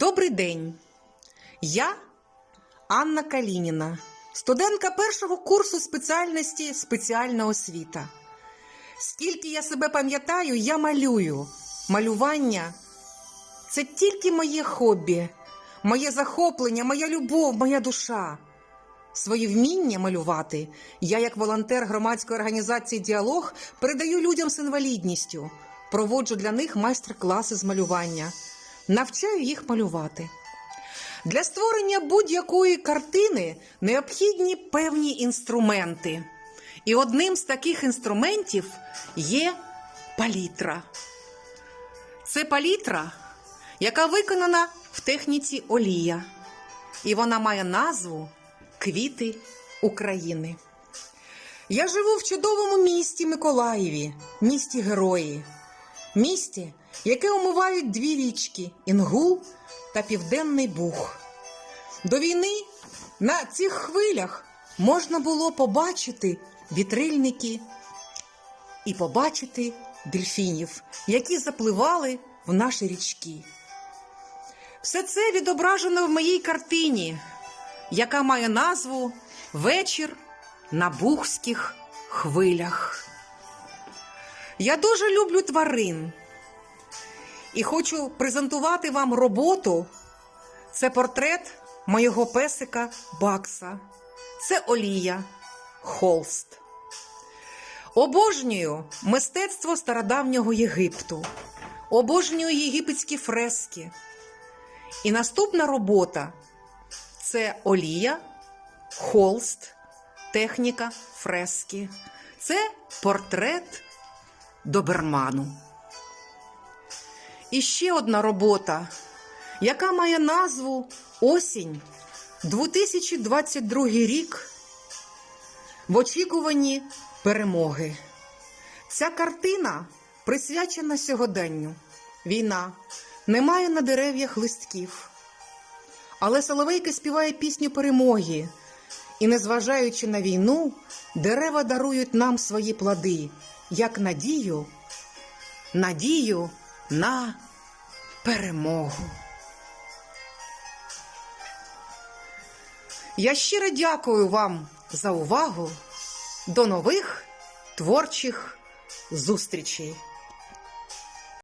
Добрий день. Я Анна Калініна, студентка першого курсу спеціальності спеціальна освіта. Скільки я себе пам'ятаю, я малюю. Малювання це тільки моє хобі, моє захоплення, моя любов, моя душа. Свої вміння малювати я, як волонтер громадської організації Діалог, передаю людям з інвалідністю, проводжу для них майстер-класи з малювання, навчаю їх малювати. Для створення будь-якої картини необхідні певні інструменти. І одним з таких інструментів є палітра. Це палітра, яка виконана в техніці олія, і вона має назву Квіти України. Я живу в чудовому місті Миколаєві, місті Герої, місті, яке омивають дві річки Інгул та Південний Буг. До війни на цих хвилях можна було побачити вітрильники і побачити дельфінів, які запливали в наші річки. Все це відображено в моїй картині, яка має назву Вечір на Бухських хвилях. Я дуже люблю тварин і хочу презентувати вам роботу. Це портрет моєго песика Бакса. Це олія, холст. Обожнюю мистецтво стародавнього Єгипту, обожнюю єгипетські фрески. І наступна робота це олія, холст, техніка фрески. Це портрет доберману. І ще одна робота, яка має назву Осінь 2022 рік в очікуванні перемоги. Ця картина присвячена сьогоденню. Війна. Немає на дерев'ях листків. Але Соловейка співає пісню перемоги. І, незважаючи на війну, дерева дарують нам свої плоди, як надію, надію на перемогу. Я щиро дякую вам за увагу. До нових творчих зустрічей!